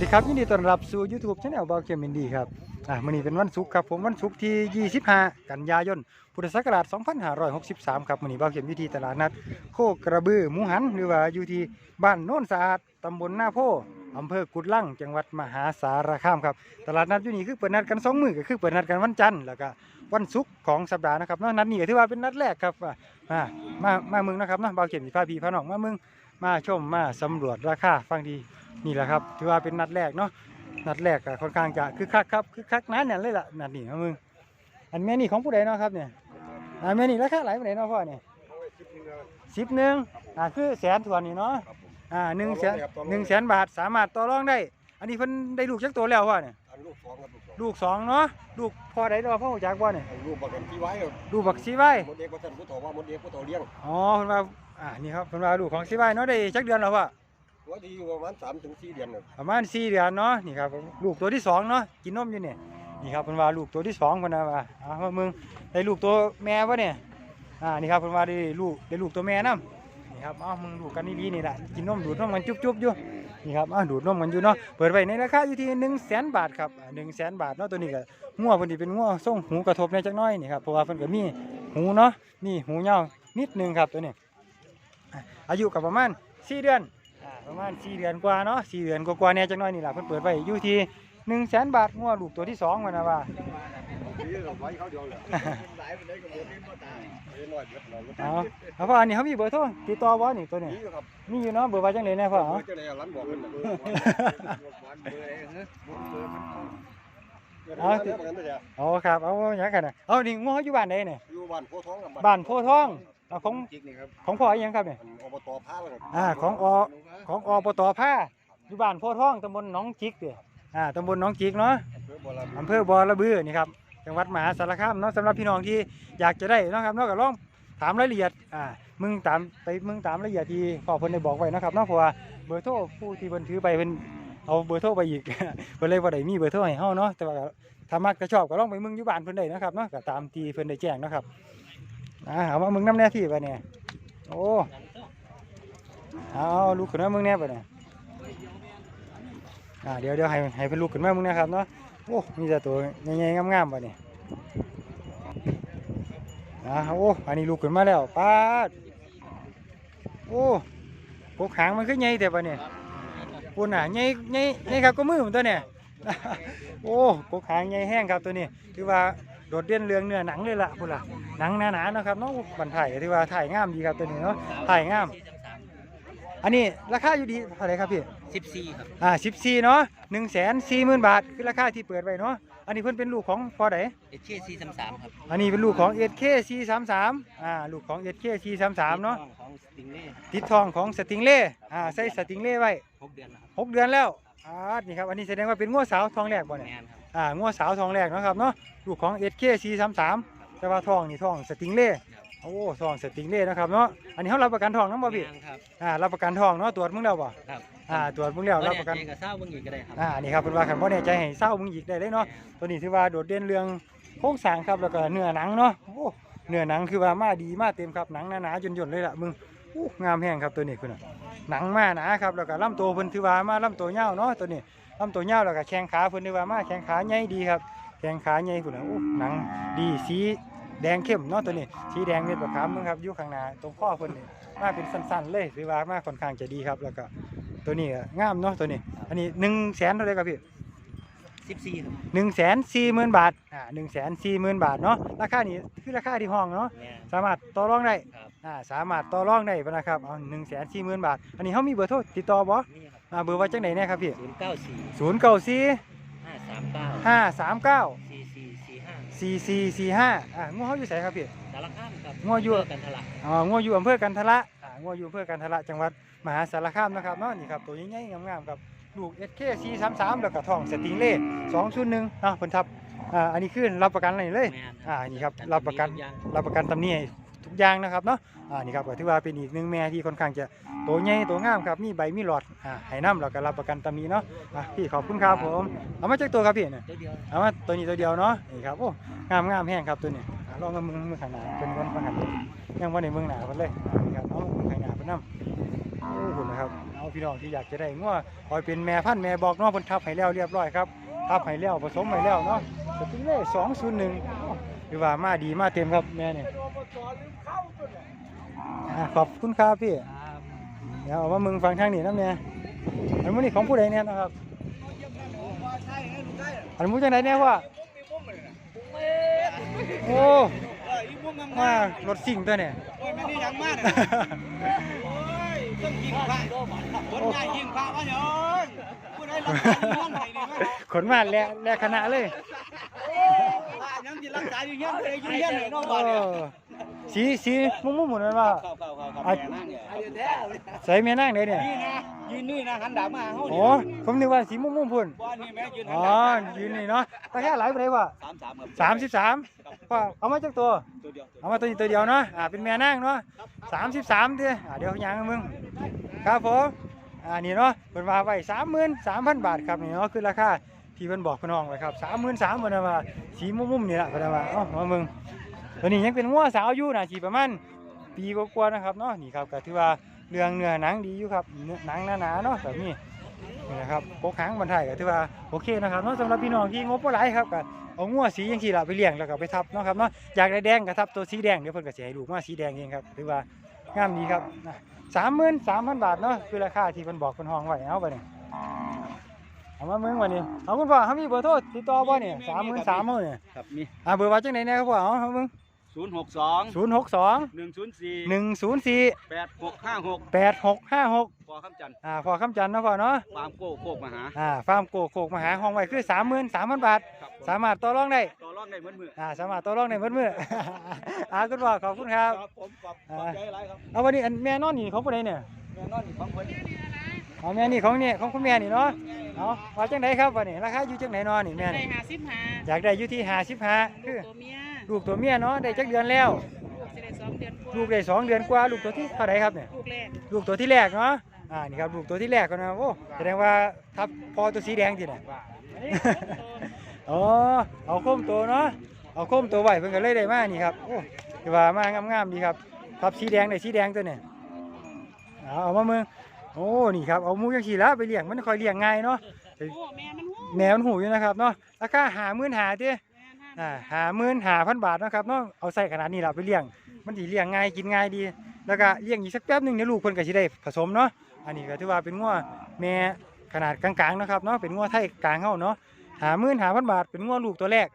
วัสดีครับยินดีต้อนรับสู่ YouTube Channel บาเกมินดีครับอะมื้อนี้เป็นวันศุกร์ครับผมวันศุกร์ที่ 25 กันยายน พุทธศักราช 2563 ครับมื้อนี้บาเกมอยู่ที่ตลาดนัด โคกระบือหมูหัน หรือว่าอยู่ที่บ้านโน่นสะอาดตำบลหน้าโพอำเภอกุดลังจังหวัดมหาสารคามครับตลาดนัดอยู่นี่คือเปิดนัดกันสองมือก็คือเปิดนัดกันวันจันทร์แล้วก็วันศุกร์ของสัปดาห์นะครับเนาะนัดนี้ก็ถือว่าเป็นนัดแรกครับอ่ามามาเมืองนะครับเนาะบาเกมสิพาพีพาน้องมาเมืองมาชมมาสำรวจราคาฟังดี นี่แหละครับถือว่าเป็นนัดแรกเนาะนัดแรกก็ค่อนข้างจะคือคักครับคือคักนั้นเนี่ยเลยล่ะนัดนี้นะมึงอันแม่นี่ของผู้ใดเนาะครับเนี่ยอ่าแม่นี่ราคาหลายผู้ใดเนาะพ่อเนี่ยสิบหนึ่งอ่าคือแสนส่วนนี่เนาะอ่าหนึ่งแสนหนึ่งแสนบาทสามารถต่อรองได้ อันนี้เพิ่นได้ลูกจักตัวแล้วพ่อเนี่ยอันลูกสองครับลูกสองลูกสองเนาะลูกพ่อใดเนาะพ่อรู้จักบ่เนี่ยอันลูกบักกันที่ไว้ครับลูกบักซีไว้มดเด็กว่าท่านผู้ถอว่ามดเด็กผู้ถอเลี้ยงอ๋อเพิ่นว่าอ่านี่ครับเพิ่นว่าลูกของซีไว้เนาะได้จักเดือนแล้วพ่อ ตัวที่อยู่ประมาณสามถึงสี่เดือนครับประมาณสี่เดือนเนาะนี่ครับลูกตัวที่สองเนาะกินนมอยู่เนี่ยนี่ครับเพิ่นว่าลูกตัวที่สองเพิ่นนะว่าอ่าว่ามึงได้ลูกตัวแม่ปะเนี่ยอ่านี่ครับเพิ่นว่าได้ลูกได้ลูกตัวแม่นํนี่ครับเอ้ามึงลูกกันนี่ดีนี่แหละกินนมดูดนมกันจุ๊บๆอยู่นี่ครับอ้าดูดนมกันอยู่เนาะเปิดไว้ในราคาอยู่ที่1 0 0 0 0แสนบาทครับหนึ่งแสนบาทเนาะตัวนี้ก็งัวเพิ่นสิเป็นงัวทรงหูกระทบในจักน้อยนี่ครับเพราะว่าเพิ่นก็มีหูเนาะมีหูยาวนิดนึงครับตัวนี้อายุก็ประมาณ4เดือน ประมาณ4เดือนกว่าเนาะ4เดือนกว่าๆเนี่ยจังน้อยนี่ล่ะเพิ่นเปิดไว้อยู่ที่1 0 0 0 0 0บาทงัวลูกตัวที่2มันนะว่านี่เราไว้เขาเดียวเลยหลายไปเลยกับหมดนี่มาตายเอ้ยน้อยเบิดเราเอาเอาพ่ออันนี้เขามีเบอร์โทรติดต่อบ่นี่ตัวนี้นี่ครับมีอยู่เนาะเบอร์ว่าจังได๋แน่พ่อเอเอาอเจ้าไหนร้านบอกกันนะเอาเดี๋ยวประกันตัวเดียวเอาครับเอาหยังกันน่ะเอานี่งัวเขาอยู่บ้านใดเนี่ยอยู่บ้านโพท้องกับบ้านโพธิ์ทอง เอาของจิกนี่ครับของพ่ออีหยังครับเนี่ยอันอบตพาแล้วครับอ่าของอของอปตผ้าอยู่บ้านโพธิ์ทองตำบลหนองจิกเด้ออ่าตำบลหนองจิกเนาะ อำเภอบ่อลำอำเภอบ่อระบือนี่ครับจังหวัดมหาสารคามเนาะสำหรับพี่น้องที่อยากจะได้เนาะครับเนาะก็ลองถามรายละเอียดอ่ามึงตามไปมึงตามรายละเอียดที่พ่อเพิ่นได้บอกไว้เนาะครับเนาะเพราะว่าเบอร์โทรผู้ที่เพิ่นถือไปเพิ่นเอาเบอร์โทรไปอีก เพิ่นเลยบ่ได้มีเบอร์โทรให้เฮาเนาะแต่ว่าก็ถ้ามักก็ชอบก็ลองไปมึงอยู่บ้านเพิ่นได้นะครับเนาะก็ตามที่เพิ่นได้แจ้งเนาะครับ อ่าเอามามึงน้ำแน่ที่ไปเนี่ยโอ้เอาลูกขึ้นมามึงแน่ไปเนี่ยอ่าเดี๋ยวเดี๋ยวให้ให้เพิ่นลูกขึ้นมามึงนะครับเนาะโอ้มีแต่ตัวใหญ่ๆงามๆป่ะนี่อ่าโอ้อันนี้ลูกขึ้นมาแล้วป้าดโอ้กกหางมันคือใหญ่แต่ป่ะเนี่ยปุ่นอะใหญ่ใหญ่ใหญ่ครับก็มือผมตัวเนี่ยโอ้กกหางใหญ่แห้งครับตัวนี้ถือว่า โดดเด่นเรื่องเนื้อหนังเลยล่ะพุ่นล่ะหนังหนาๆเนาะครับเนาะบันถ่ายก็ถือว่าถ่ายงามดีครับตัวนี้เนาะถ่ายงาม อันนี้ราคาอยู่ดีเท่าไหร่ครับพี่สิบสี่ครับอ่าสิบสี่เนาะหนึ่งแสนสี่หมื่นบาทคือราคาที่เปิดไว้เนาะอันนี้เพิ่นเป็นลูกของพ่อใดเอชสี่สามสามครับอันนี้เป็นลูกของเอสเคซีสามสามอ่าลูกของเอสเคซีสามสามเนาะของสติงเล่ติดทองของสติงเล่อ่าใส่สติงเล่ไว้หกเดือนแล้วครับหกเดือนแล้วอ่านี่ครับอันนี้แสดงว่าเป็นงัวสาวทองแรกบ่เนี่ยแมนครับ อ่างัวสาวทองแรกเนาะครับเนาะลูกของเอสเคซีสามสามแต่ว่าทองนี่ทองสติงเล่โอ้ทองสติงเล่นะครับเนาะอันนี้เขารับประกันทองน้ำบ่พี่แม่นครับอ่ารับประกันทองเนาะตรวจมึงแล้วบ่ครับอ่าตรวจมึงแล้วรับประกันเจกับเศร้าเบิ่งอีกก็ได้ครับอ่านี่ครับเป็นว่าขันบ่แน่ใจให้เศร้ามึงอีกได้เลยเนาะตัวนี้ถือว่าโดดเด่นเรื่องโครงสร้างครับแล้วก็เนื้อหนังเนาะโอ้เนื้อหนังคือว่ามาดีมาเต็มครับหนังหนาๆย่นๆเลยล่ะมึงอู้งามแห้งครับตัวนี้คุณน่ะหนังมาหนาครับแล้วก็ลำตัวเพิ่นถือว่ามาลำตัวยาวเนาะตัวนี้ ลำตัวยาวแล้วก็แข้งขาเพิ่นถือว่ามาแข้งขาใหญ่ดีครับแข้งขาใหญ่คุณน่ะอู้หนังดีสีแดงเข้มเนาะตัวนี้สีแดงเม็ดบักขามมึงครับอยู่ข้างหน้าตรงข้อเพิ่นนี่มาเป็นสั้นๆเลยถือว่ามาค่อนข้างจะดีครับแล้วก็ตัวนี้ก็งามเนาะตัวนี้ อันนี้หนึ่งแสนเท่าไหรครับพี่สิบสี่ครับหนึ่งแสนสี่หมื่นบาทอ่าหนึ่งแสนสี่หมื่นบาทเนาะราคานี้คือราคาที่ห้องเนาะแมนสามารถต่อรองได้ครับ อ่าสามารถต่อรองได้ปะนะครับเอาหนึ่งแสนสี่หมื่นบาท อันนี้เขามีเบอร์โทรติดต่อบ่ นี่ครับ อ่าเบอร์ว่าจังไหนเนี่ยครับพี่ศูนย์เก้าสี่ศูนย์เก้าสี่ห้าสามเก้าห้าสามเก้าสี่สี่สี่ห้าสี่สี่สี่ห้าอ่างัวเขาอยู่ไสครับพี่ สารคามครับงัวยั่วเพื่อกันทะละอ๋องัวอยู่อำเภอกันทละอ่างัวอยู่อำเภอกันทละจังหวัดมหาสารคามนะครับเนาะนี่ครับตัวใหญ่ๆงามๆครับลูก SK 433 แล้วก็ทองสติงเล่201เนาะเพิ่นทับอ่าอันนี้คือรับประกันอะไรเลย แมนอ่านี่ครับรับประกันทุอย่างรับประกันตำหนิให้ ทุกอย่างนะครับเนาะอ่านี่ครับก็ถือว่าเป็นอีกหนึ่งแม่ที่ค่อนข้างจะโตใหญ่โตงามครับมีใบมีหลอดอ่าให้น้ำแล้วก็รับประกันตำหนิเนาะอะพี่ขอบคุณครับผมเอามาจากตัวครับพี่เนี่ยเดี๋ยวเดียวเอามาตัวนี้ตัวเดียวเนาะนี่ครับโอ้งามงามแห้งครับตัวนี้อะลองมามือมือข้างหน้าเป็นคนฟังกันเลยยังว่าในเมืองหนาเพิ่นเลยอ่านี่ครับเอามือข้างหน้าเพิ่นนำโอ้คุณนะครับเอาพี่น้องที่อยากจะได้งัวคอยเป็นแม่พันธุ์แม่บอกเนาะเพิ่นทับให้แล้วเรียบร้อยครับทับให้แล้วผสมให้แล้วเนาะสติงเล่201หรือว่ามาดีมาเต็มครับแม่นี่ อ่าขอบคุณครับพี่ เดี๋ยวเอามามึงฟังทางนี้น้ำเนี่ยอันนี้ของผู้ใดเนี่ยนะครับว่าใช่ไงลูกใช่อันนี้จังไหนเนี่ยว่ามีมุมเลยนะโอ้เอออีมุมงามมารถสิ่งตัวเนี่ยโอ้ยมันนี่ยังมากโอ้ยต้องยิงพระคนง่ายยิงพระวะเนาะผู้ใดรักษาอยู่ เงี้ยไหนนี่มั้ยขนมาแลแลคณะเลยพระยังที่รักษาอยู่เงี้ยเลยอยู่เงี้ยเลยน้องโอ้บ้านเนี่ยสีสีมุ้งมุ้งหมุนมันว่าเข้าเข้าเข้าเข้าแม่นั่งเนี่ยใส่แม่นั่งไหนเนี่ยนี่นะยืนนี่นะหันดาบมาเฮาโอ้ผมนึกว่าสีมุ้งมุ้งพุ่นบ้านนี่แม่ยืนหัอ๋นอดาบยืนนี่เนาะราคาหลายไปไหนวะสามสามครับสามสิบสามว่าเอามาจากตัวตัวเดียวเอามาตัวนี้ตัวเดียวเนาะอ่าเป็นแม่นั่งเนาะสามสิบสามเด้ออ่าเดี๋ยวยังมึงครับผม อ่านี่เนาะเป็นว่าไว้สามหมื่นสามพันบาทครับนี่เนาะคือราคาที่เพิ่นบอกพี่น้องไว้ครับสามหมื่นสามเพิ่นว่าสีมุ้งมุ้งนี่แหละเพิ่นว่าเอ้ามามึงตัวนี้ยังเป็นงัวสาวอยู่นะสีประมาณปีกว่าๆนะครับเนาะนี่ครับก็ถือว่าเรื่องเนื้อหนังดีอยู่ครับเนื้อหนังหนาๆเนาะแบบนี้นี่นะครับโคกหางบรรทายก็ถือว่าโอเคนะครับเนาะสำหรับพี่น้องที่งบบ่หลายครับก็เอางัวสีย่างที่ละไปเลี้ยงแล้วก็ไปทับเนาะครับเนาะอยากได้แดงก็ทับตัวสีแดงเดี๋ยวเพิ่นก็สิให้ลูกมาสีแดงเองครับถือว่า งามดีครับสามหมื่นสามพันบาทเนาะคือราคาที่เพิ่นบอกเพิ่นห้องไว้เอาไปเนี่ยเอามาเมืองวันนี้เอาคุณพ่อเขามีเบอร์โทรติดต่อบ่เนี่ยสามหมื่นสามเเนี่ยครับมีอ่าเบอร์ว่าจังไหนเนี่ยครับพ่อเอาเอาเมือง ศูนย์หกสองศูนย์หกสองหนึ่งศูนย์สี่หนึ่งศูนย์สี่แปดหกห้าหกแปดหกห้าหกพอคำจันทร์อ่าพ่อคำจันทร์เนาะพ่อเนาะฟาร์มโก้โคกมาหาอ่าฟาร์มโกโกกมหาห้องไว้คือสามหมื่นสามพันบาท ครับผมสามารถต่อรองได้ต่อรองได้เหมือนมืออ่าสามารถต่อรองได้เมื่อมื่อ อ่าคุณพ่อขอบคุณครับ ครับผมขอบขอบใจหลายครับเอาวันนี้อันแม่นอนนี่ของผู้ใดเนี่ยแน่นอนนี่ของคนเอาแม่นี่ของเนี่ยของคุณแม่นี่เนาะเอาว่าจังไดครับวันนี้ราคาอยู่จังไหนเนอนนี่แม่ได้นี่หาสิบหาอยากได้อยู่ที่55คือตัวเมีย ลูกตัวเมียเนาะได้จักเดือนแล้ว ลูกสิได้สองเดือนกว่าลูกได้สองเดือนกว่าลูกตัวที่เท่าไหร่ครับเนี่ยลูกแรกลูกตัวที่แรกเนาะอ่านี่ครับลูกตัวที่แรกก็นะโอ้แสดงว่าทับพอตัวสีแดงทีน่ะ อ๋อเอาโค้มตัวเนาะเอาโค้มตัวไว้เพิ่นก็เลยได้มานี่ครับโอ้ถือว่ามางามๆดีครับทับสีแดงได้สีแดงตัวเนี่ยเอาเอามาเมืองโอ้นี่ครับเอาหมูจังสีแล้วไปเลี้ยงมันค่อยเลี้ยงง่ายเนาะโอ้แม่มันหูแมวมันหูอยู่นะครับเนาะราคาหาหมื่นหาเด้แม่น อ่าหาหมื่นหาพันบาทเนาะครับเนาะเอาใส่ขนาดนี้เราไปเลี้ยง มันดีเลี้ยงง่ายกินง่ายดี แล้วก็เลี้ยงอีกสักแป๊บหนึงเดี๋ยวลูกเพิ่นก็สิได้ผสมเนาะอันนี้ก็ถือว่าเป็นงัวแม่ขนาดกลางๆเนาะครับเนาะเป็นงัวไทยกลางเฮาเนาะหาหมื่นหาพันบาทเป็นงัวลูกตัวแรก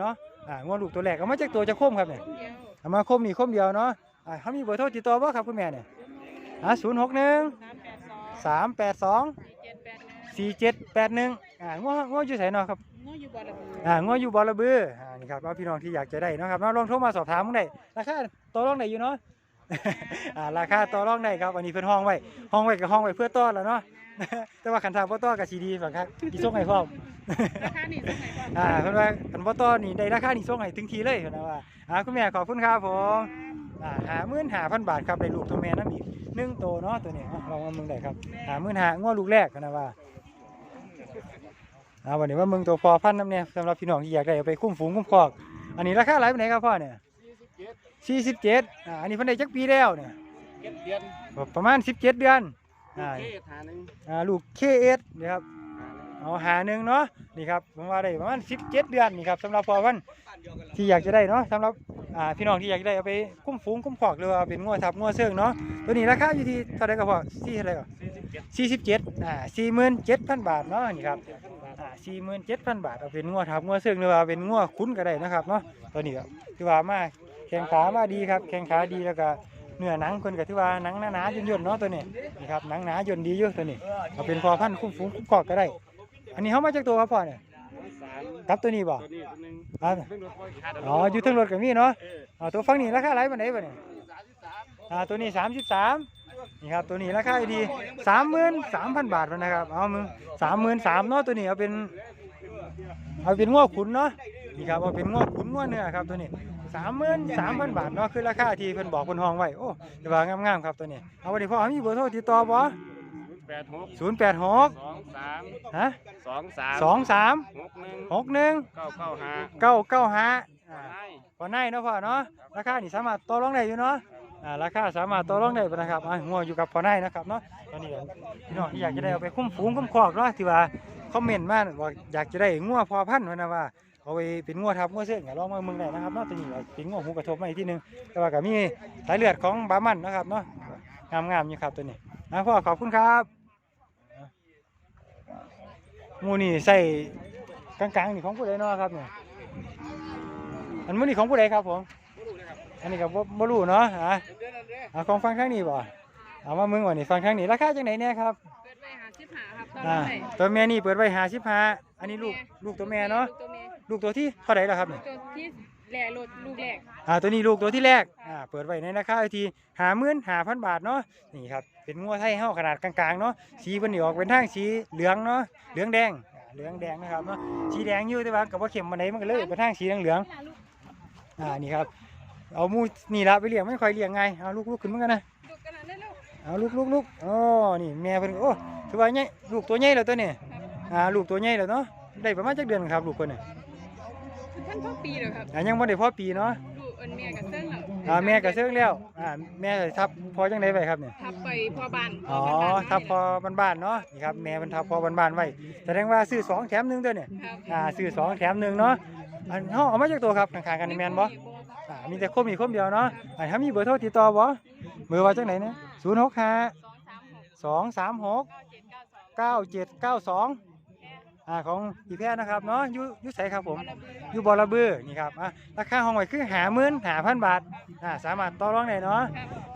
เนาะอ่างัวลูกตัวแรกเอามาจากตัวจะโคมครับเนี่ยเดียวเอามาโคมนี่โคมเดียวเนาะอ่าเขามีเบอร์โทรติดต่อบ่ครับคุณแม่เนี่ยอ่าศูนย์หกหนึ่งสามแปดสองสามแปดสองสี่เจ็ดแปดหนึ่งสี่เจ็ดแปดหนึ่งอ่างัวงัวอยู่ไสเนาะครับง้ ออยู่บ่อระเบืออ่างวอยู่บอระบืออ่านี่ครับว่าพี่น้องที่อยากจะได้เนาะครับเนาะลองโทรมาสอบถามมึงได้ราคาต่อรองได้อยู่เนาะ อ่าราคาต่อรองได้ครับอันนี้เพิ่นห้องไว้ห้องไว้กับห้องไว้เพื่อต้อนแล้วเนาะ แต่ว่าคันทางบ่ต้อกับสีดีฝั่งครับอีส่งให้พร้อม ราคานี่สักไหนก่อนอ่าเพิ่นว่าคันบ่ต้อนี่ได้ราคานี่ส่งให้ถึงทีเลยเพิ่นนะว่าอ่าคุณแม่ขอบคุณครับผม อ่าหาหมื่นหาพันบาทครับได้ลูกตัวแม่น้ำอีกหนึ่งตัวเนาะตัวนี้อะลองมามึงได้ครับหาหมื่นหางวลูกแรกเพิ่นนะว่า อ่าวันนี้ว่ามึงตัวพอพันน้ำเนี่ยสำหรับพี่น้องที่อยากได้เอาไปคุ้มฝูงคุ้มครอก อันนี้ราคาหลายปานไหนครับพ่อเนี่ยสี่สิบเจ็ดอ่าอันนี้เพิ่นได้จักปีแล้วเนี่ยเก็บเดือนประมาณสิบเจ็ดเดือนอ่าเทหาหนึ่งอ่าลูกเคเอสนี่ครับเอาหาหนึ่งเนาะนี่ครับผมว่าได้ประมาณสิบเจ็ดเดือนนี่ครับสำหรับพ่อพันธุ์บ้านเดียวกันละที่อยากจะได้เนาะสำหรับอ่าพี่น้องที่อยากได้เอาไปคุ้มฝูงคุ้มครอกหรือว่าเป็นงัวทับงัวเสื่องเนาะตัวนี้ราคาอยู่ที่เท่าไหร่ครับพ่อสี่เท่าไหร่ก่อนสี่สิบเจ็ดสี่สิบเจ็ดอ่าสี่หมื่นเจ็ดพันบาทเนาะนี่ครับอ่า สี่หมื่นเจ็ดพันบาทเอาเป็นงัวทับงัวเสื่องหรือว่าเป็นงัวคุ้นก็ได้นะครับเนาะตัวนี้ก็ถือว่ามาแข้งขามาดีครับแข้งขาดีแล้วก็เนื้อหนังคนก็ถือว่าหนังหนาๆย่นๆเนาะตัวนี้นี่ครับหนังหนาย่นดีเยอะตัวนี้เอาเป็นพอพันธุ์คุ้มฟุ้งคุ้มกอกก็ได้ อันนี้เขามาจากตัวครับพ่อเนี่ยสามกับตัวนี้บ่ตัวนี้ตัวหนึ่งอ่าเพิ่งรถไฟขาดอ๋ออยู่เทั้งรถก็มีเนาะเอออ่าตัวฝั่งนี้ราคาหลายปานใดบ่เนี่ยสามสิบสามอ่าตัวนี้สามสิบสาม นี่ครับตัวนี้ราคาอยู่ที่สามหมื่นสามพันบาทนะครับ เอามึงสามหมื่นสามเนาะตัวนี้เอาเป็นเอาเป็นง้อขุนเนาะนี่ครับเอาเป็นง้อขุนง้อเนื้อครับตัวนี้สามหมื่นสามพันบาทเนาะคือราคาที่เพิ่นบอกเพิ่นห้องไว้โอ้แต่ว่างามๆครับตัวนี้เอาวันนี้พ่อมีเบอร์โทรติดต่อบ่แปดหกศูนย์แปดหกสองสามฮะสองสามสองสามหกหนึ่งหกหนึ่งเก้าเก้าห้าเก้าเก้าห้าอ่าได้พอในเนาะพ่อเนาะราคานี่สามารถต่อรองได้อยู่เนาะ อ่าราคาสามารถต่อรองได้นะครับอ่างัวอยู่กับพอนายนะครับเนาะตอนนี้พี่น้องที่อยากจะได้เอาไปคุ้มฝูงคุ้มครอกเนาะที่ว่าคอมเมนต์มาว่าอยากจะได้งัวพอพันธุ์นะว่าเอาไปเป็นงัวทับงัวเส้นก็ลองมาเมืองได้นะครับเนาะตัวนี้เป็นงัวหูกระทบมาอีกทีหนึงแต่ว่าก็มีสายเลือดของบามันนะครับเนาะงามๆอยู่ครับตัวนี้อ่าพ่อขอบคุณครับมูนี่ใส่กลางๆนี่ของผู้ใดเนาะครับเนี่ยอันมูนี่ของผู้ใดครับผม อันนี้ก็บ่บ่รู้เนาะอะเอาของฟังข้างนี้บ่เอามามึงว่านี่ฟังข้างนี้ราคาจังไหนเนี่ยครับเปิดไว้หาสิบหาครับตอนอ่านี้ตัวแม่นี่เปิดไว้55อันนี้ลูกลูกตัวแม่เนาะลูกตัวแม่ลูกตัวที่เท่าไหร่ล่ะครับลูเนี่ยกตัวที่แหล่โหลดลูกแรกอ่าตัวนี้ลูกตัวที่แรกอ่าเปิดไว้ในราคาอยู่ที่55,000บาทเนาะนี่ครับเป็นงัวไทยเฮาขนาดกลางๆเนาะสีเพิ่นนี่ออกเป็นทางสีเหลืองเนาะเหลืองแดงอ่าเหลืองแดงนะครับเนาะสีแดงอยู่แต่ว่าก็บ่เข้มปานใดมันก็เลยไปทางสีเหลืองๆ อ่านี่ครับ เอาหมูนี่ละไปเลี้ยงไม่ค่อยเลี้ยงไงเอาลูกลูกขึ้นมากันนะลูกกันนะได้ลูกเอาลูกลูกลูกอ๋อนี่แม่เพิ่นโอ้ถือว่าใหญ่ลูกตัวใหญ่แล้วตัวนี้อ่าลูกตัวใหญ่แล้วเนาะได้ประมาณจักเดือนครับลูกคนนี้ท่านพ่อปีเหรอครับอ่ายังบ่ได้พอปีเนาะลูกเอินแม่กับเส้นเหรออ่าแม่ก็เซิงแล้วอ่าแม่ทับพอจังไดไว้ครับเนี่ยทับไปพ่อบ้านอ๋อพ่บ้านทับพอบ้านๆเนาะนี่ครับแม่เพิ่นทับพอบ้านๆไว้แสดงว่าซื้อสองแถมหนึงตัวเนี่ยครับอ่าซื้อสองแถมหนึงเนาะอันเฮาเอามาจากตัวครับข้างๆกันนี่แม่นบ่อ่า มีแต่คมมีคมเดียวเนาะอ่าถ้ามีเบอร์โทรติดต่อบ่เบอร์ว่าจังไหนเนี่ยศูนย์หกห้าสองสามหกเก้าเจ็ดเก้าสององอ่าของพี่แพทย์นะครับเนาะยู่อยู่ไสครับผมอยู่บอระเบือนี่ครับอะราคาห้องไว้คือหาหมื่นหาพันบาทอ่าสามารถต่อรองได้เนาะ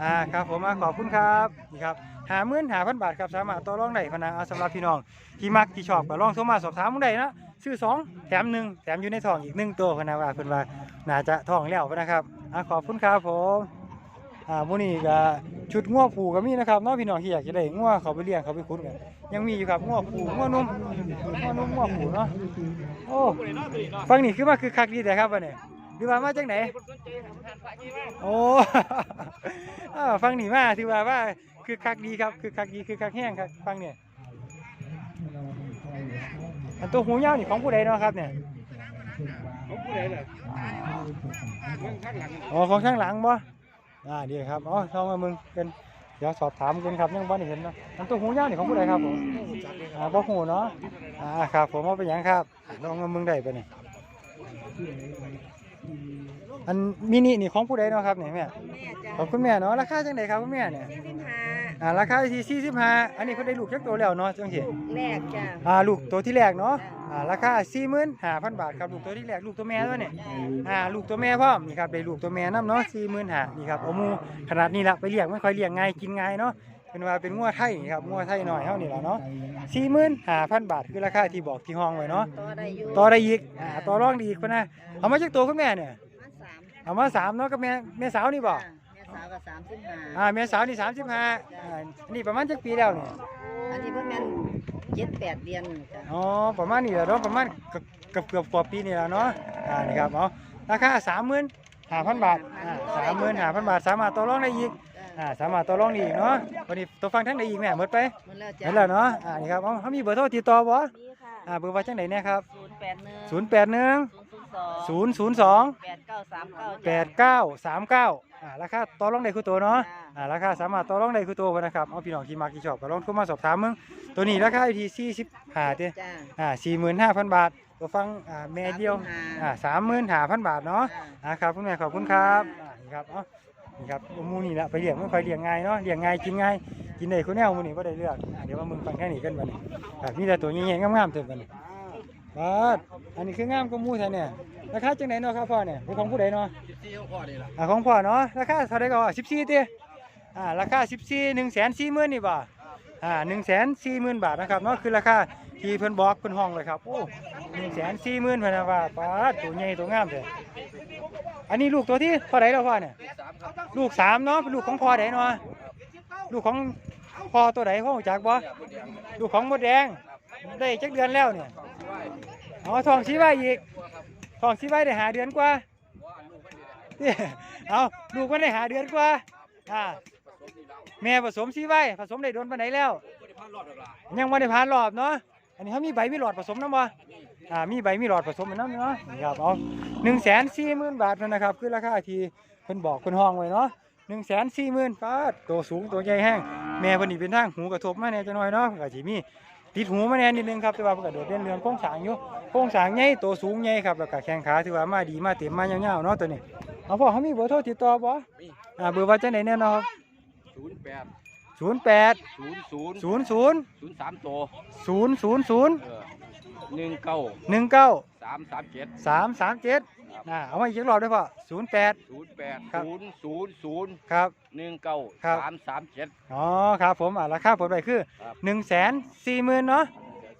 อ่าครับผมอะขอบคุณครับนี่ครับหาหมื่นหาพันบาทครับสามารถต่อรองได้พนะเอาสำหรับพี่น้องที่มักที่ชอบก็ลองโทรมาสอบถามมึงได้นะ ซื้อสองแถมหนึ่งแถมอยู่ในท้องอีกหนึ่งตัวพนะว่าเพิ่นว่าน่าจะท้องแล้วนะครับอะขอบคุณครับผมอ่าพวกนี้ก็ชุดง้อผูก็มีนะครับน้องพี่น้องที่อยากจะได้ง้อเขาไปเลี้ยงเขาไปคุ้นกันยังมีอยู่ครับง้อผูง้อนุ่มง้อนุ่มง้อผูเนาะโอ้ฟังนี่คือว่าคือคักดีแต่ครับวันนี้หรือว่ามาจากไหนโอ้ฟังนี่มาถือว่าว่าคือคักดีครับคือคักดีคือคักแห้งครับฟังเนี่ย อันตัวหูยาวนี่ของผู้ใดเนาะครับเนี่ยผมผู้ใดล่ะเมืองข้างหลังอ๋อของข้างหลังบ่อ่าดีครับอ๋อลองมามึงเป็นเดี๋ยวสอบถามกันครับยังบ่ได้เห็นเนาะอันตัวหูยาวนี่ของผู้ใดครับผมอ่าบ่หูเนาะอ่าครับผมเอาไปหยังครับลองมามึงได้ปะนี่อันมินินี่ของผู้ใดเนาะครับนี่แม่แม่จ้ะขอบคุณแม่เนาะราคาจังไดครับคุณแม่เนี่ยสี่สิบห้า อ่าราคาที่45อันนี้เพิ่นได้ลูกจักตัวแล้วเนาะจังซี่แรกจ้ะอ่าลูกตัวที่แรกเนาะอ่าราคา45,000บาทครับลูกตัวที่แรกลูกตัวแม่ตัวนี้อ่าลูกตัวแม่พร้อมนี่ครับได้ลูกตัวแม่น้ำเนาะสี่หมื่นหานี่ครับเอาหมูขนาดนี้ละไปเลี้ยงไม่ค่อยเลี้ยงง่ายกินง่ายเนาะเป็นว่าเป็นงัวไทยนี่ครับงัวไทยหน่อยเท่านี้ละเนาะสี่หมื่นห้าพันบาทคือราคาที่บอกที่ห้องไว้เนาะต่อได้อยู่ต่อได้อีกอ่าต่อรองได้อีกคนนะเอามาจากตัวคุณแม่เนี่ยมาสามเอามาสามเนาะกับแม่แม่สาวนี่บอกจ้ะแม่ สาวก็สามสิบห้าอ่าแม่สาวนี่สามสิบห้าอ่านี่ประมาณจักปีแล้วเนี่ยอันนี้เพิ่งแม่นเจ็ดแปดเดือนจ้ะอ๋อประมาณนี้แหละเนาะประมาณเกือบเกือบเกือบกว่าปีนี่แหละเนาะอ่านี่ครับเอาราคาสามหมื่นห้าพันบาทอ่าสามหมื่นห้าพันบาทสามารถต่อรองได้อีกจ้ะอ่าสามารถต่อรองได้อีกเนาะวันนี้ตัวฟังทั้งใดอีกแม่หมดไปหมดแล้วจ้ะเห็นแล้วเนาะอ่านี่ครับเอาเขามีเบอร์โทรติดต่อบ่นี่ค่ะอ่าเบอร์ว่าจังไหนเนี่ยครับศูนย์แปดหนึ่ง081ศูนย์ศูนย์สอง002แปดเก้าสามเก้าแปดเก้าสามเก้า อ่าราคาต่อรองได้คือตัวเนาะอ่าราคาสามารถต่อรองได้คือตัวบ่นะครับเอาพี่น้องที่มักที่ชอบก็ลองโทรมาสอบถามมึงตัวนี้ราคาอยู่ที่สี่สิบห้าเด้จ้ะอ่าสี่หมื่นห้าพันบาทตัวฟังอ่าแม่เดียวอ่าสามหมื่นห้าพันบาทเนาะจ้ะอ่าครับคุณแม่ขอบคุณครับอ่านี่ครับเอ๋อนี่ครับหมูนี่แหละไปเลี้ยงไม่ค่อยเลี้ยงง่ายเนาะเลี้ยงง่ายกินง่ายกินได้คนแนวหมูนี่ก็ได้เลือกอ่าเดี๋ยวว่ามึงฟังแค่นี้กันบัดนี้อ่ามีแต่ตัวใหญ่ๆงามๆเต็มบัดนี้บาดอันนี้คืองามก็มูแท้เนี่ย ราคาจังไหนเนาะครับพ่อเนี่ยเป็นของผู้ใดเนาะที่เขาพ่อนี่ล่ะอ่าของพ่อเนาะราคาเท่าไหร่ก็สิบสี่เตี้ยอ่าราคาสิบสี่หนึ่งแสนสี่หมื่นนี่บ่อ่าหนึ่งแสนสี่หมื่นบาทนะครับเนาะคือราคาที่เพิ่นบอกเพิ่นห้องเลยครับโอ้หนึ่งแสนสี่หมื่นพะนะว่าปาดตัวใหญ่ตัวงามเลยอันนี้ลูกตัวที่เท่าไหร่แล้วพ่อเนี่ยลูกสามเนาะเป็นลูกของพ่อไดเนาะลูกของพ่อตัวไหนพ่อรู้จักบ่ลูกของมดแดงได้จักเดือนแล้วเนี่ยอ๋อทองชีไว้อีก ทองชีไว้ได้หาเดือนกว่าเนี่ยเอาลูกมันได้หาเดือนกว่าอ่าแม่ผสมชีไว้ผสมได้โดนปานไหนแล้ว ยังไม่ได้ผ่านรอบเนาะอันนี้เขามีใบมีหลอดผสมน้ำบ่อ่ามีใบมีหลอดผสมน้ำเนาะนี่ครับเอาหนึ่งแสนสี่หมื่นบาทนั่นนะครับคือราคาที่เพิ่นบอกเพิ่นห้องไว้เนาะหนึ่งแสนสี่หมื่นฟาดตัวสูงตัวใหญ่แห้งแม่เพิ่นนี่เป็นทางหูกระทบมาแน่จะน้อยเนาะก็สิมี ติดหูมาแน่นิดนึงครับแต่ว่าเพิ่นก็โดดเด่นเรื่องโครงสร้างอยู่โครงสร้างใหญ่ตัวสูงใหญ่ครับแล้วก็แข้งขาถือว่ามาดีมาเต็มมายาวๆเนาะตัวนี้เอาพ่อเขามีเบอร์โทรติดต่อบ่อ่าเบอร์ว่าจังได๋แน่เนาะศูนย์แปดศูนย์แปดศูนย์ศูนย์ศูนย์ศูนย์ศูนย์สามตัวศูนย์ศูนย์ศูนย์เออหนึ่งเก้าหนึ่งเก้าสามสามเจ็ดสามสามเจ็ด อ่าเอามาอีกรอบด้วยพ่อศูนย์แปด ศูนย์แปดครับ ศูนย์ศูนย์ศูนย์ครับ หนึ่งเก้าครับ สามสามเจ็ด อ๋อครับผมอ่าราคาผมไปคือครับ หนึ่งแสนสี่หมื่นเนาะ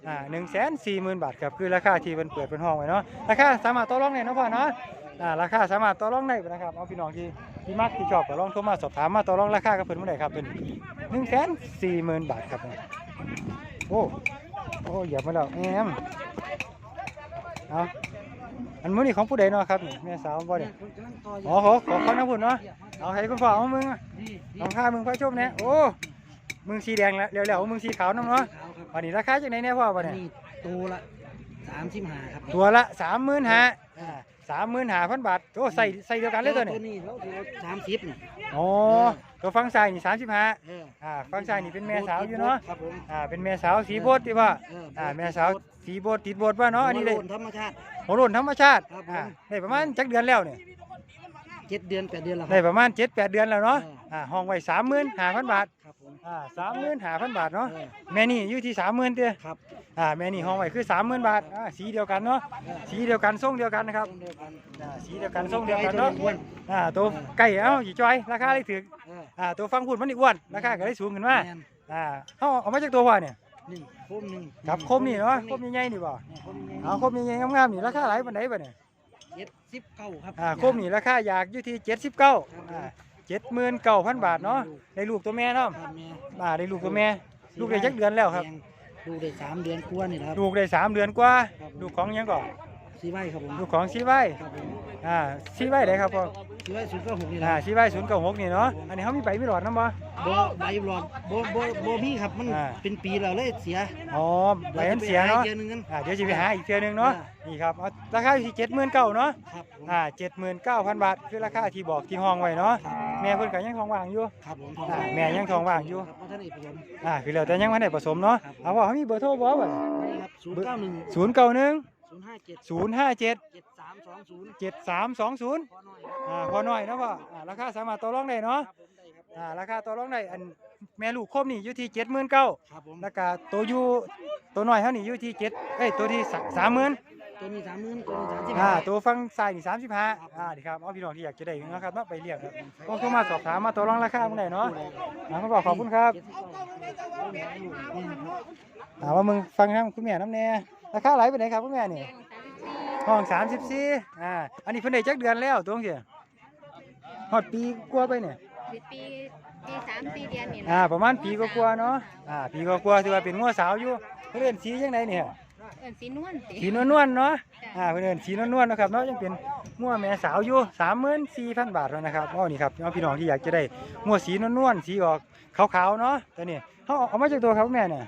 อ่าหนึ่งแสนสี่หมื่นบาทครับคือราคาที่มันเปิดเป็นห้องไว้เนาะราคาสามารถต่อรองได้เนาะพ่อเนาะอ่าราคาสามารถต่อรองได้นะครับเอาพี่น้องที่ที่มักที่ชอบก็ลองโทรมาสอบถามมาต่อรองราคากับเพิ่นเมื่อไหร่ครับเป็นหนึ่งแสนสี่หมื่นบาทครับเนี่ยโอ้โอ้เหยียบมาแล้วแอมเอา อันมื้อนี้ของผู้ใดเนาะครับนี่แม่สาวบ่เนี่ยอ๋อขอขอขอน้ำพุ่นเนาะเอาให้คุณพ่อเอามึงอะเอาค่ามึงพระชมเนี่ยโอ้มึงสีแดงแล้วเร็วๆมึงสีขาวน้ำเนาะวันนี้ราคาจากไหนเนี่ยพ่อวันนี้นี่ตัวละสามสิบห้าครับตัวละสามหมื่นห้าสามหมื่นห้าพันบาทโอ้ใส่ใส่เดียวกันเลยตัวนี้ตัวนี้แล้วตัวสามสิบเนี่ยอ๋อตัวฟังซ้ายนี่สามสิบห้าเอออ่าฟังซ้ายนี่เป็นแม่สาวอยู่เนาะครับผมอ่าเป็นแม่สาวสีโบดที่ว่าเอออ่าแม่สาว สีโบดติดโบดว่าเนาะอันนี้เลยหัวโลธรรมชาติ หัวโลนธรรมชาติครับผม อ่าได้ประมาณจักเดือนแล้วเนี่ยเจ็ดเดือนแปดเดือนแล้วคได้รับ ประมาณเจ็ดแปดเดือนแล้วเนาะเอออ่อ่าห้องไว้สามหมื่นห้าพันบาทครับผมอ่าสามหมื่นห้าพันบาทเนาะเออแม่นี่อยู่ที่สามหมื่นเตี้ยครับอ่าแม่นี่ห้องไว้คือสามหมื่นบาทอ่าสีเดียวกันเนาะเออสีเดียวกันทรงเดียวกันนะครับ เดียวกันอ่าสีเดียวกันทรงเดียวกันเนาะอ้วนอ่าตัวไก่เอ้าจีจอยราคาเลยถึงเอออ่าตัวฟังพูดมันอีกอ้วนราคาก็ได้สูงขึ้นมาแม่นอ่าเอาเอามาจากตัวว่าเนี่ย นี่โคมหนึ่งกับคมนี่เนาะคมใหญ่ๆนี่บ่เนี่ยโคมใหญ่เอาคมใหญ่ๆงามๆนี่ราคาหลายปานใดบ่เนี่ยเจ็ดสิบเก้าครับอ่าคมนี่ราคาอยากอยู่ที่79อ่า79,000บาทเนาะได้ลูกตัวแม่เนาะครับแม่อ่าได้ลูกตัวแม่ ลูกได้จักเดือนแล้วครับ ลูกได้สามเดือนกว่านี่แหละครับลูกได้สามเดือนกว่าครับลูกของหยังก่อน สีไว้ครับผมลูกของซีไว้ครับผมอ่าซีไว้ได้ครับพ่อสีไว้ศูนย์เก้าหกนี่แหอ่าละซีไว้096นี่เนาะอันนี้เฮามีใบมีหลอดนำบ่ บ่ใบหลอดบ่บ่บ่มีครับมันอ่า เป็นปีแล้วเลยเสียอ๋อใบมันเสียเนาะดี๋วจไปหอีกเดือนหนึงกัน อ่าเดี๋ยวจะไปหาอีกเทื่อนึงเนาะอ่านี่ครับเอาราคาอยู่ที่79,000เนาะครับผมอ่า79,000บาทคือราคาที่บอกที่ห้องไว้เนาะแม่เพิ่นก็ยังท้องว่างอยู่ ครับผมอ่าแม่ยังท้องว่างอยู่ ครับเพราะท่านเอกผม อ่าคือแล้วแต่ยังบ่ได้ผสมเนาะเอาว่าเขามีเบอร์โทรบ่บัดนี่ครับศูนย์เก้าหนึ่งศูนย์เก้าหนึ่ง ศูนย์ห้าเจ็ดศูนย์ห้าเจ็ดเจ็ดสามสองศูนย์เจ็ดสามสองศูนย์พอหน่อยครับอ่าพอหน่อยนะพ่ออ่าราคาสามารถต่อรองได้เนาะครับผมได้ครับอ่าราคาต่อรองได้อันแม่ลูกครบนี่อยู่ที่เจ็ดหมื่นเก้าครับผมแล้วก็ตัวอยู่ตัวน้อยเท่านี่อยู่ที่เจ็ดเอ้ยตัวที่สามหมื่น ตัวนี้สามหมื่นตัวนี้สามสิบอ่าห้า ตัวฟังซ้ายนี่สามสิบห้าครับอ่าดีครับเอาพี่น้องที่อยากจะได้นะครับเนาะไปเรียกครับต้องโทรมาสอบถามมาต่อรองราคาเมื่อไหร่เนาะอ่าคุณพ่อขอบคุณครับเจ็ดสิบเก้านี่ครับถามว่ามึงฟังนะคุณแม่น้ำแน่ ราคาไหลไปไหนครับคุณแม่นี่ห้องสามสิบสี่อ่าอันนี้เพิ่นได้จักเดือนแล้วตรงเสียฮอดปีกว่าไปเนี่ยปีปีปีสามสี่เดือนนี่อ่าประมาณปีกว่าๆเนาะอ่าปีกว่าๆถือว่าเป็นงัวสาวอยู่เพิ่นเอิ้นสีจังไดเนี่ยเอิ้นสีนวลติสีนวลๆเนาะอ่าเพิ่นเอิ้นสีนวลๆเนาะครับเนาะยังเป็นงัวแม่สาวอยู่34,000บาทแล้วนะครับอ๋อนี่ครับเอาพี่น้องที่อยากจะได้งัวสีนวลๆสีออกขาวๆเนาะตัวนี้เฮาเอามาจากตัวครับแม่เนี่ย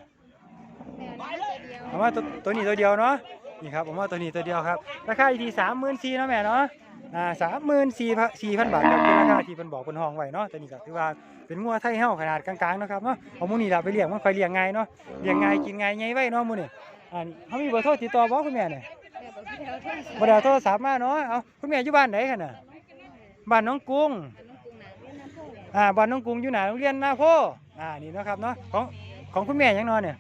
แม่นี่าตัวตัวนี้ตัวเดียวเนาะนี่ครับผมว่าตัวนี้ตัวเดียวครับราคาอยู่ที่สามหมื่นสี่เนาะแม่เนาะอ่าสามหมื่นสี่สี่พันบาทครับเป็นราคาที่เป็นบอกเป็นห้องไว้เนาะตัวนี้ก็ถือว่าเป็นงัวไทยเฮาขนาดกลางๆเนาะครับเนาะเอามูนี่ล่ะไปเลี้ยงมันคอยเลี้ยงง่ายเนาะเลี้ยงง่ายกินง่ายใหญ่ไว้เนาะมูนี่อ่าเขามีเบอร์โทรติดต่อบ่คุณแม่เนี่ยเบ่เดียวโทรศัพท์บ่ได้เอาโทรศัพท์มาเนาะเอาคุณแม่อยู่บ้านไหนกันน่ะบ้านน้องกุ้งอ่าบ้านน้องกรุงอยู่ไหนโรงเรียนนาโพอ่านี่นะครับเนาะของของคุณแม่ยังนาะเนี่ย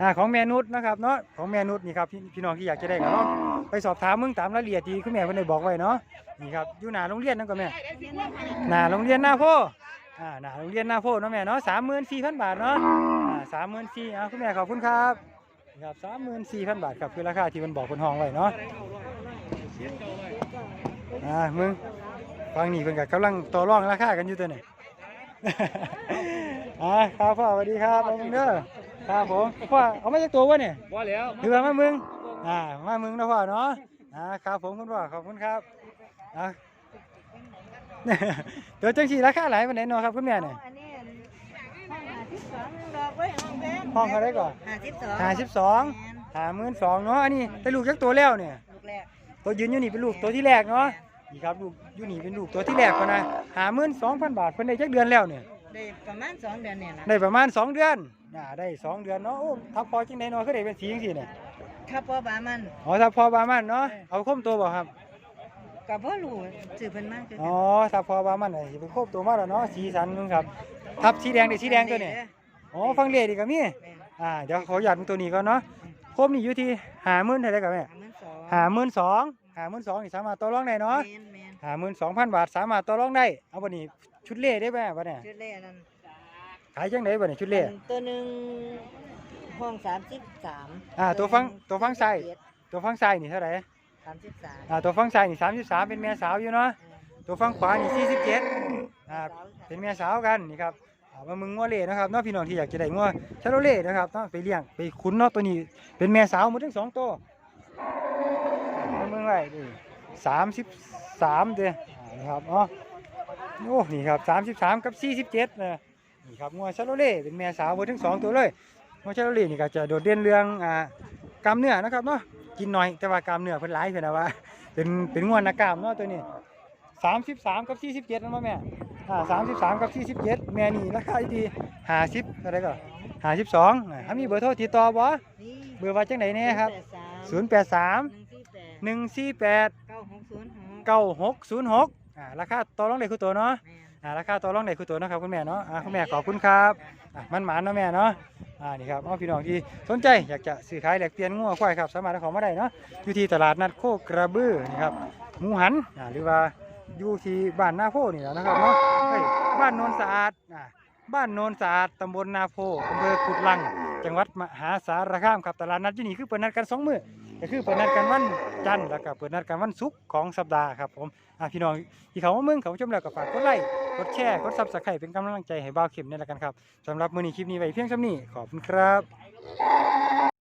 อ่าของแม่นุชนะครับเนาะของแม่นุชนี่ครับพี่พี่น้องที่อยากจะได้ก็ลองไปสอบถามมึงตามรายละเอียดที่คุณแม่เพิ่นได้บอกไว้เนาะนี่ครับอยู่หน้าโรงเรียนนั่นก็แม่หน้าโรงเรียนหน้าโพอ่าหน้าโรงเรียนหน้าโพเนาะแม่เนาะสามหมื่นสี่พันบาทเนาะอ่าสามหมื่นสี่อ่าคุณแม่ขอบคุณครับนี่ครับสามหมื่นสี่พันบาทครับคือราคาที่มันบอกคนห้องไว้เนาะอ่ามึงฟังนี่เพิ่นก็กำลังต่อรองราคากันอยู่ตัวนี่ อ่าครับพ่อสวัสดีครับเอามึงเด้อ ครับผมพ่อเอามาจากตัววะเนี่ยว่าแล้วคือว่ามามึงอ่ามามึงนะพ่อเนาะอ่าครับผมคุณพ่อขอบคุณครับอะตัวจังสีราคาหลายปานไหนเนาะครับคุณแม่เนี่ยอันนี้ห้องหาสิบสองดอกไว้ห้องแดงห้องเขาได้ก่อนหาสิบสองห้าสิบสองห้าหมื่นสองเนาะอันนี้ได้ลูกจักตัวแล้วเนี่ยลูกแรกตัวยืนอยู่นี่เป็นลูกตัวที่แรกเนาะนี่ครับลูกอยู่นี่เป็นลูกตัวที่แรกพนนะหาหมื่นสองพันบาทเพิ่นได้จักเดือนแล้วเนี่ยได้ประมาณสองเดือนเนี่ยนะได้ประมาณสองเดือน อ่าได้สองเดือนเนาะโอ้ถ้าพอจังไดเนาะคือได้เป็นสีจังซี่เนี่ยครับพ่อบามัน อ๋อถ้าพอประมาณเนาะเอาคมตัวบ่ครับกับพ่อรู้สื่อเพิ่นมากคืออ๋อถ้าพอประมาณไหนสิเป็นคมตัวมาแล้วเนาะสีสันนึงครับ ทับสีแดงได้สีแดงตัวเนี่ยอ๋อฟังเลดีก็มีอ่าเดี๋ยวขออนุญาตมึงตัวนี้ก่อนเนาะคมนี่อยู่ที่หาหมื่นเท่าไหร่กับแม่หาหมื่นสองหาหมื่นสองหาหมื่นสองนี่สามารถต่อรองได้เนาะแมนแมนหาหมื่นสองพันบาทสามารถต่อรองได้เอาบันนี้ชุดเล่ได้ไหมบัดเนี่ยชุดแรกนั้น ขายจังไดบัดนี้ชุดเล่ตัวหนึ่งห้องสามสิบสามอ่าตัวฟังตัวฟังซ้ายตัวฟังซ้ายนี่เท่าไหร่สามสิบสามอ่าตัวฟังซ้ายนี่สามสิบสามเป็นแม่สาวอยู่เนาะตัวฟังขวานี่สี่สิบเจ็ดอ่าเป็นแม่สาวกันนี่ครับเอามามึงงัวเล่นะครับเนาะพี่น้องที่อยากจะได้งัวชาโลเล่นะครับเนาะไปเลี้ยงไปขุนเนาะตัวนี้เป็นแม่สาวหมดทั้งสองตัวเอามึงไว้ดิสามสิบสามเด้ออ่านี่ครับอ๋อโอ้นี่ครับสามสิบสามกับสี่สิบเจ็ดนะ นี่ครับงัวชาโลเล่เป็นแม่สาวเบดทั้งสองตัวเลยงัวชาโลเล่นี่ก็จะโดดเด่นเรื่องอ่ากล้ามเนื้อนะครับเนาะกินหน่อยแต่ว่ากล้ามเนื้อเพิ่นหลายเพิ่นนะว่าเป็นเป็นงัวนักกล้ามเนาะตัวนี้สามสิบสามกับสี่สิบเจ็ดนั่นบ่แม่อ่าสามสิบสามกับสี่สิบเจ็ดแม่นี่ราคาดีห้าสิบอะไรก็ห้าสิบสองถ้ามีเบอร์โทรติดต่อบ่นี่เบอร์ว่าจังไหนเนี่ยครับศูนย์แปดสามหนึ่งสี่แปดหนึ่งสี่แปดเก้าหกศูนย์หกเก้าหกศูนย์หกอ่าราคาต่อรองได้คือตัวเนาะ อ่าราคาต่อรองได้คือตัวนะครับคุณแม่เนาะอ่าคุณแม่ขอบคุณครับอะมันหมานเนาะแม่เนาะอ่านี่ครับเอาพี่น้องที่สนใจอยากจะซื้อขายแลกเปลี่ยนงัวควายครับสามารถเอาของมาได้เนาะอยู่ที่ตลาดนัดโคกระบือนี่ครับหมูหันอ่าหรือว่าอยู่ที่บ้านนาโพนี่แหละนะครับเนาะเฮ้ยบ้านโนนสะอาดอ่าบ้านโนนสะอาดตำบลนาโพอำเภอกุดลัง จังหวัดมหาสารคามครับตลาดนัดที่นี่คือเปิดนัดกันสองมื้อ ก็คือเปิดนัดกันวันจันทร์แล้วก็เปิดนัดกันวันศุกร์ของสัปดาห์ครับผมอะพี่น้องที่เขามาเมืองเขาชมแล้วก็ฝากกดไลค์กดแชร์กดซับสไครต์เป็นกำลังใจให้บ่าวเข็มนี่ละกันครับสำหรับมื้อนี้คลิปนี้ไว้เพียงเท่านี้ขอบคุณครับ